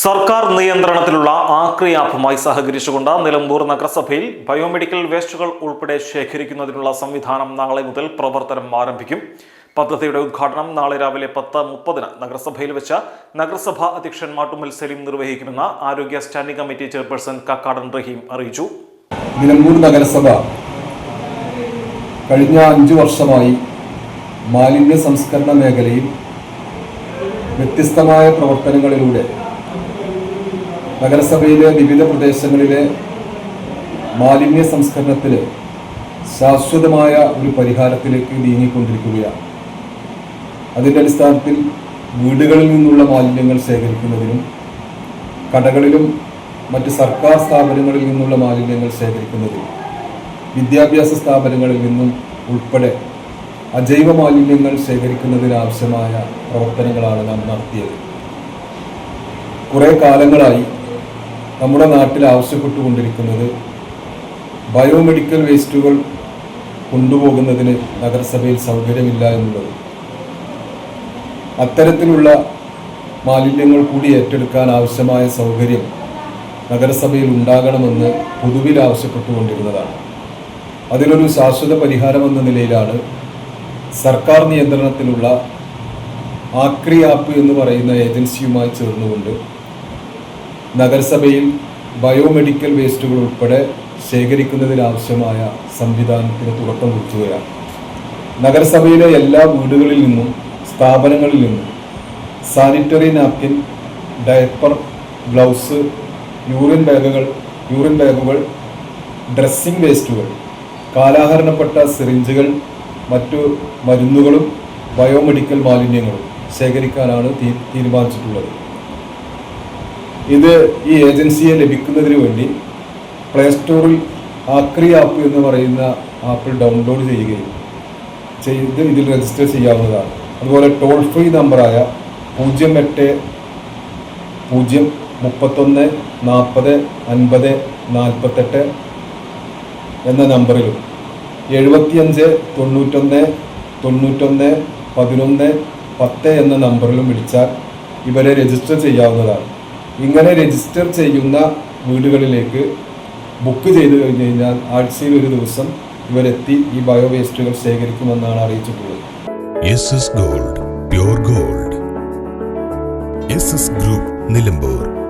സർക്കാർ നിയന്ത്രണത്തിലുള്ള ആക്രി ആപ്പുമായി സഹകരിച്ചുകൊണ്ട് നിലമ്പൂർ നഗരസഭയിൽ ബയോമെഡിക്കൽ വേസ്റ്റുകൾ ഉൾപ്പെടെ ശേഖരിക്കുന്നതിനുള്ള സംവിധാനം നാളെ മുതൽ പ്രവർത്തനം ആരംഭിക്കും. പദ്ധതിയുടെ ഉദ്ഘാടനം നാളെ രാവിലെ പത്ത് മുപ്പതിന് നഗരസഭയിൽ വെച്ച് നഗരസഭാ അധ്യക്ഷൻ മാട്ടുമൽ സലീം നിർവഹിക്കുമെന്ന് ആരോഗ്യ standing committee chairperson Kakkadan Raheem അറിയിച്ചു. നിലമ്പൂർ നഗരസഭ കഴിഞ്ഞ അഞ്ചു വർഷമായി മാലിന്യ സംസ്കരണ മേഖലയിൽ വ്യത്യസ്തമായ പ്രവർത്തനങ്ങളിലൂടെ നഗരസഭയിലെ വിവിധ പ്രദേശങ്ങളിലെ മാലിന്യ സംസ്കരണത്തിൽ ശാശ്വതമായ ഒരു പരിഹാരത്തിലേക്ക് നീങ്ങിക്കൊണ്ടിരിക്കുകയാണ്. അതിന്റെ അടിസ്ഥാനത്തിൽ വീടുകളിൽ നിന്നുള്ള മാലിന്യങ്ങൾ ശേഖരിക്കുന്നതിനും കടകളിലും മറ്റ് സർക്കാർ സ്ഥാപനങ്ങളിൽ നിന്നുള്ള മാലിന്യങ്ങൾ ശേഖരിക്കുന്നതിനും വിദ്യാഭ്യാസ സ്ഥാപനങ്ങളിൽ നിന്നും ഉൾപ്പെടെ അജൈവ മാലിന്യങ്ങൾ ശേഖരിക്കുന്നതിനാവശ്യമായ പ്രവർത്തനങ്ങളാണ് നാം നടത്തിയത്. കുറേ കാലങ്ങളായി നമ്മുടെ നാട്ടിൽ ആവശ്യപ്പെട്ടുകൊണ്ടിരിക്കുന്നത് ബയോമെഡിക്കൽ വേസ്റ്റുകൾ കൊണ്ടുപോകുന്നതിന് നഗരസഭയിൽ സൗകര്യമില്ല എന്നുള്ളത്. അത്തരത്തിലുള്ള മാലിന്യങ്ങൾ കൂടി ഏറ്റെടുക്കാൻ ആവശ്യമായ സൗകര്യം നഗരസഭയിൽ ഉണ്ടാകണമെന്ന് പൊതുവിൽ ആവശ്യപ്പെട്ടുകൊണ്ടിരുന്നതാണ്. അതിനൊരു ശാശ്വത പരിഹാരമെന്ന നിലയിലാണ് സർക്കാർ നിയന്ത്രണത്തിലുള്ള ആക്രി ആപ്പ് എന്ന് പറയുന്ന ഏജൻസിയുമായി ചേർന്നുകൊണ്ട് നഗരസഭയിൽ ബയോമെഡിക്കൽ വേസ്റ്റുകൾ ഉൾപ്പെടെ ശേഖരിക്കുന്നതിനാവശ്യമായ സംവിധാനത്തിന് തുടക്കം കുറിക്കുകയാണ് നഗരസഭയിലെ എല്ലാ വീടുകളിൽ നിന്നും സ്ഥാപനങ്ങളിൽ നിന്നും sanitary napkin diaper gloves urine ബാഗുകൾ യൂറിൻ ബാഗുകൾ ഡ്രസ്സിംഗ് വേസ്റ്റുകൾ കാലാഹരണപ്പെട്ട സിറിഞ്ചുകൾ മറ്റു മരുന്നുകളും ബയോമെഡിക്കൽ മാലിന്യങ്ങളും ശേഖരിക്കാനാണ് തീരുമാനിച്ചിട്ടുള്ളത്. ഇത് ഈ ഏജൻസിയെ ലഭിക്കുന്നതിന് വേണ്ടി പ്ലേ സ്റ്റോറിൽ ആക്രി ആപ്പ് എന്ന് പറയുന്ന ആപ്പിൽ ഡൗൺലോഡ് ചെയ്യുകയും ചെയ്ത് ഇതിൽ രജിസ്റ്റർ ചെയ്യാവുന്നതാണ്. അതുപോലെ ടോൾ ഫ്രീ നമ്പറായ പൂജ്യം എട്ട് പൂജ്യം മുപ്പത്തൊന്ന് നാൽപ്പത് അൻപത് നാൽപ്പത്തെട്ട് എന്ന നമ്പറിലും എഴുപത്തിയഞ്ച് തൊണ്ണൂറ്റൊന്ന് തൊണ്ണൂറ്റൊന്ന് പതിനൊന്ന് പത്ത് എന്ന നമ്പറിലും വിളിച്ചാൽ ഇവരെ രജിസ്റ്റർ ചെയ്യാവുന്നതാണ്. ഇങ്ങനെ രജിസ്റ്റർ ചെയ്യുന്ന വീടുകളിലേക്ക് ബുക്ക് ചെയ്ത് കഴിഞ്ഞ് കഴിഞ്ഞാൽ ആഴ്ചയിൽ ഒരു ദിവസം ഇവരെത്തി ഈ ബയോ വേസ്റ്റുകൾ ശേഖരിക്കുമെന്നാണ് അറിയിച്ചിട്ടുള്ളത്. Gold gold group Nilambur